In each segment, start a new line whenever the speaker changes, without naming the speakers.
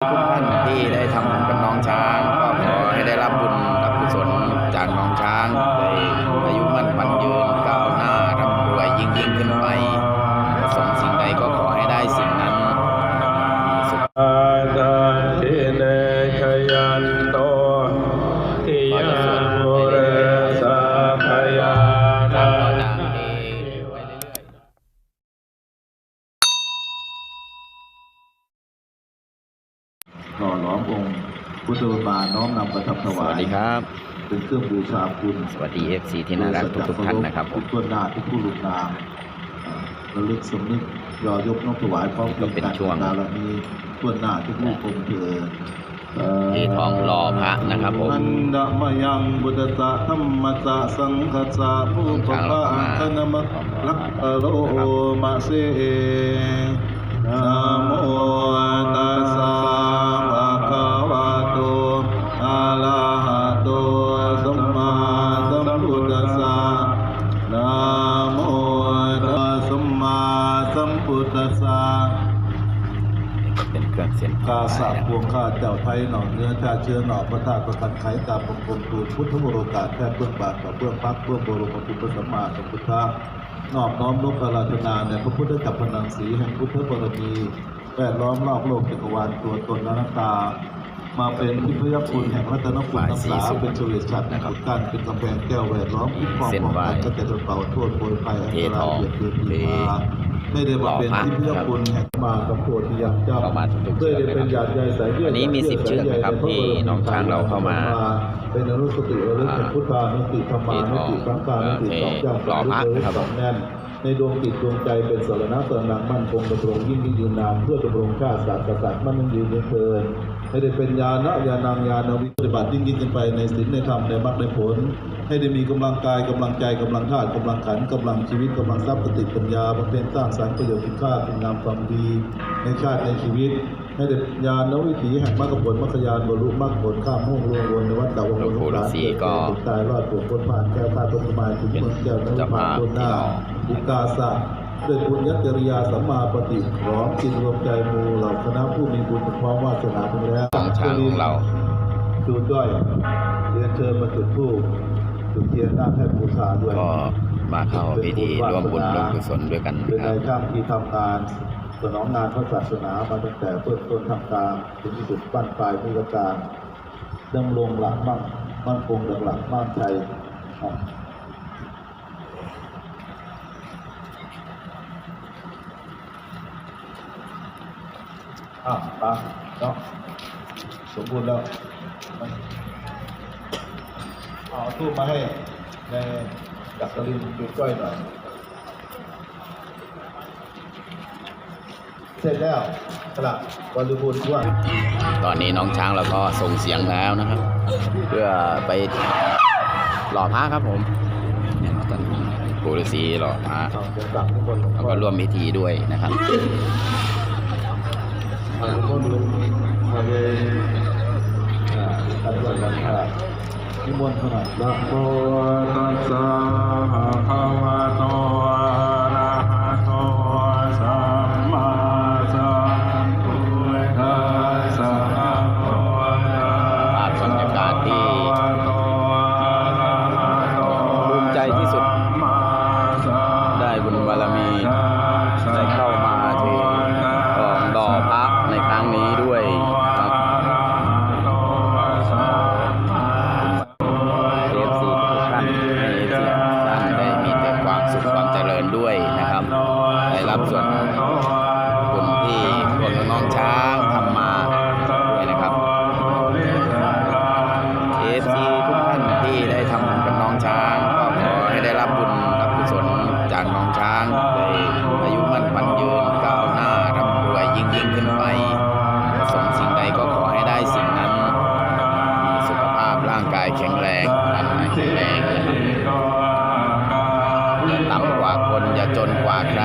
ทุกท่านที่ได้ทำบุญกับน้องช้าง ก็ขอให้ได้รับบุญรับกุศลจากน้องช้างได้อายุ ดี
ครับ เป็นเครื่องบูชาคุณ
สวัสดี FC ที่น่ารักทุกๆท่านนะครับผม
ทุกหน้าทุกผู้ลุกนามอ่าระลึกสำนึกยอยกน้อมถวายพร้อม
ก็เป็นช่วง
บารมีทั่วหน้าทุกผู้คงเถิด
ที่ท้องรอพระนะครับผม
อันดะมยังบุตตะธรรมตะสังฆสสะผู้ปะปะคณมะลักขะโลมะเสนะโมตัสาสะพวงข้าเจ้าไทยหน่อเนื้อชาเชื้อหน่อพระธาตุประกันไขกาปงคมตูนพุทธบรกาศแทบเบื้องบาทกับเบื้องพักเบื้องบรมครูพระสัมมาสัมพุทธะนอบน้อมนกอาราธนาในพระพุทธกับพนังสีแห่งพุทธบารมีแวดล้อมรอบโลกจักรวาลตัวตนและนักตา มาเป็นทิพยคุณแห่งรัตนคุณนักษาเป็นเฉลียวชัดนะครับการเป็นกำแพงแก้วแวดล้อมคุ้มครองป้องกันก็จะโดนเป่าโทษโปรยภัยอันตรายเบียดเบียนผีมา ไม่ได้มาเป็นทิพยคุณแห่งมากับโพธิยังเจ้า
เข้ามาทุกๆ
เพื่
เชื
อ
อก
ได้
เลย
เป็น
ค
ห
รั
ยา
บ
ดใยสายเลือด
วันนี้มี10เชือกนะครับที่น้องช้างเราเข้ามา
เป็นอนุสติระลึกเป็นพุทธานุสติธรรมานุสติสังฆานุสติสองเจ้า
หล่อพระ
ระลึก
นะครับ
สองแน่นในดวงจิตดวงใจเป็นสรณะสรณังมั่นคงดำรงยิ่งยิ่งยืนนานเพื่อดำรงชาติศาสตร์กษัตริย์มั่นยืนยืนเทินให้ได้เป็นญาณะญาณังญาณวิปฏิบัติยิ่งยิ่งขึ้นไปในศีลในธรรมในมรรคในผล ให้ได้มีกำลังกายกำลังใจกำลังธาตุกำลังขันธ์กำลังชีวิตกำลังทรัพย์สติปัญญาบำเพ็ญสร้างสรรค์ประโยชน์คุณค่าคุณงามความดี ในชาติในชีวิต ให้ได้ญาณวิถีแห่งมรรคผลมรรคญาณบรรลุมรรคผลข้ามห้วงลวงวนในวัฏฏะวง
หลวงปู่ฤาษีก็
ตายรอดปวดพ้นผ่านแก้วข้าต้นไม้ถึงเมืองแก้วนั้นผ่านต้นหน้าอุกาสะด้วยบุญญจริยาสัมมาปฏิพร้อมจิตรวมใจมูเหล่าคณะผู้มีบุญพร้อมวาสนาทั้งแล้ว
ของช้างของเรา
ดูด้วยเรียนเชิญมาจุดธูปุเทียนหน้าแท่นบูชาด้วย
ก็มาเข้าพิธีร่วมบุญร่วมกุศลด้วยกัน
เป็น
นะค
นา
บ
ยช่างที่ทำงานสนองงานพระศาสนามาตั้งแต่เริ่มต้นทำการถึงที่สุดปั้นปลายพิธีการดำรงหลักมั่งมั่นคงหลักมั่นใจครับอ้าวตาเนาะสมบูรณ์แล้ว เอาทูบมาให้ในดักกระลินดูก้อยหน่อยเสร็จแล้วกลับบริบูรณ์ทั่ว
ตอนนี้น้องช้างเราก็ส่งเสียงแล้วนะครับ เพื่อไปหล่อพระครับผมท่านปู่ฤาษีหล่อพระ
เอาจะกลับทุกคน
แล้วก็ร่วมพิธีด้วยนะครับ
เอาทุกคนลงมาเลยอ่าอันวันวันพระ นิมนต์ขนาดละโมตัสสะภะคะวะ รั
บกุศลจากน้องช้างด้อายุมั่นขวัญยืนก้าวหน้าร่ำรวยยิ่งยิ่งขึ้นไปสงสิ่งใดก็ขอให้ได้สิ่งนั้น สุขภาพร่างกายแข็งแรงร่างกายแข็งแรงนะครับอย่าต่ำกว่าคนอย่าจนกว่าใคร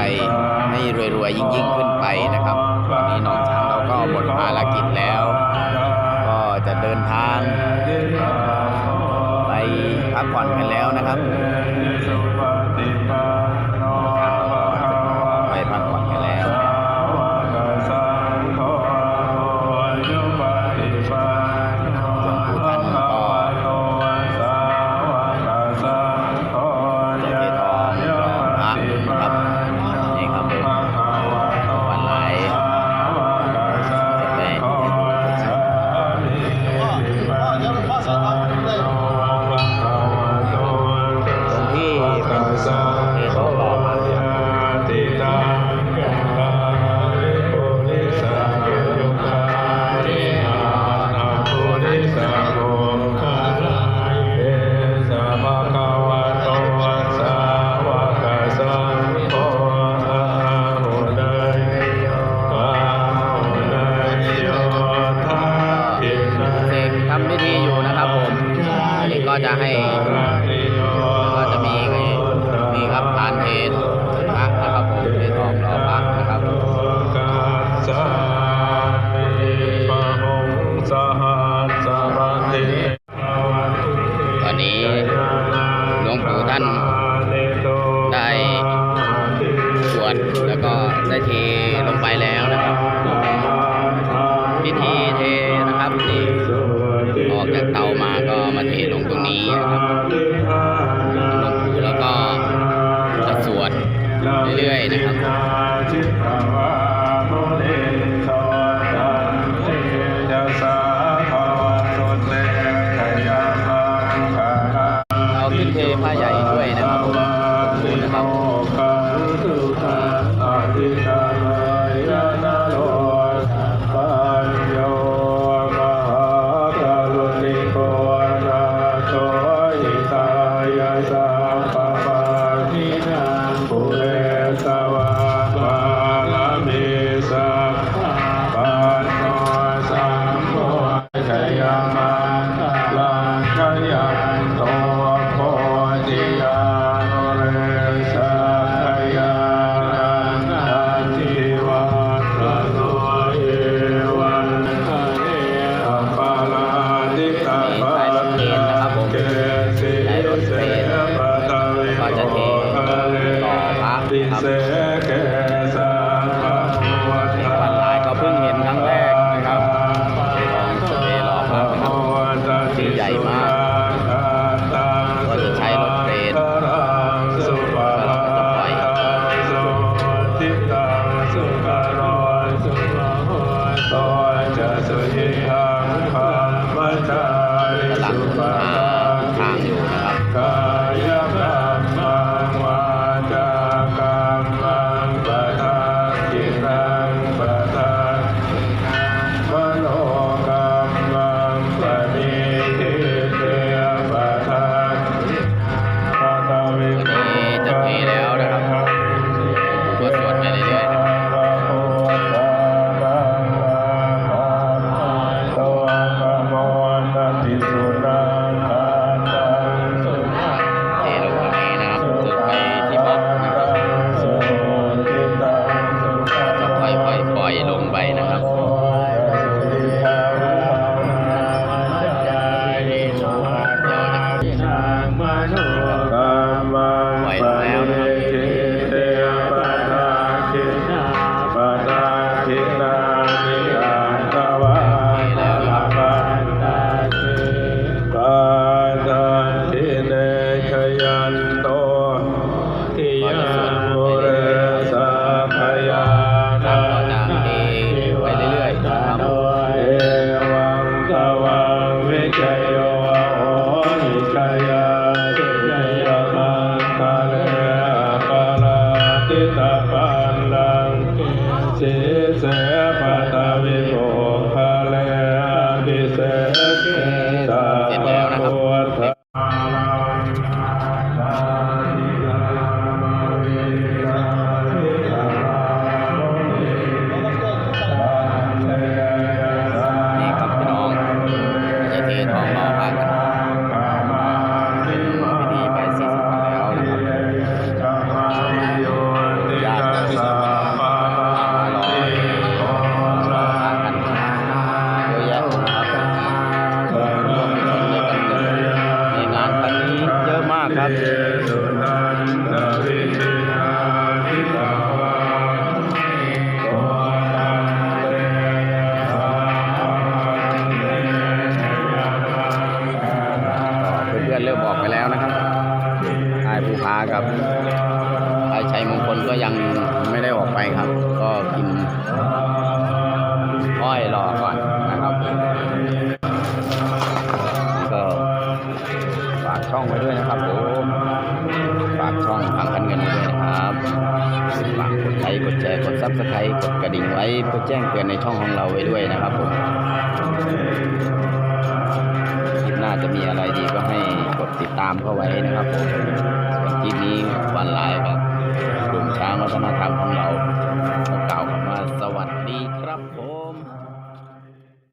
ให้รวยๆยิ่งยิ่งขึ้นไปนะครับวันนี้น้องช้างเราก็หมดภารกิจแล้ว ก็จะเดินทางไปพักผ่อนกันแล้วนะครับ ได้เทลงไปแล้วนะครับพิธีเทนะครับนี่ออกจากเตามาก็มาเทลงตรงนี้นะครับลงปู่แล้วก็จะสวดเรื่อยๆนะครับเวันหลายก็เพิ่งเห็นครั้งแรกนะครับของสเปรย์หล่อพระนะครับที่ใหญ่มากก็จะใช้รถเครนแล้วเราก็จะปล่อยก นะครับ
นา
ย
ภูพา
กับนายชัยมงคลก็ยังไม่ได้ออกไปครับ ก็กินอ้อยรอก่อนนะครับก็ฝากช่องไว้ด้วยนะครับผมฝากช่องทางกันเงินด้วยนะครับฝากกดไลค์กดแชร์กดซับสไครต์กดกระดิ่งไว้เพื่อแจ้งเตือนในช่องของเราไว้ด้วยนะครับผม หน้าจะมีอะไรดีก็ให้กดติดตามเข้าไว้นะครับผมคลิปนี้วันไลฟ์กับกลุ่มช้างวัฒนธรรมของเรา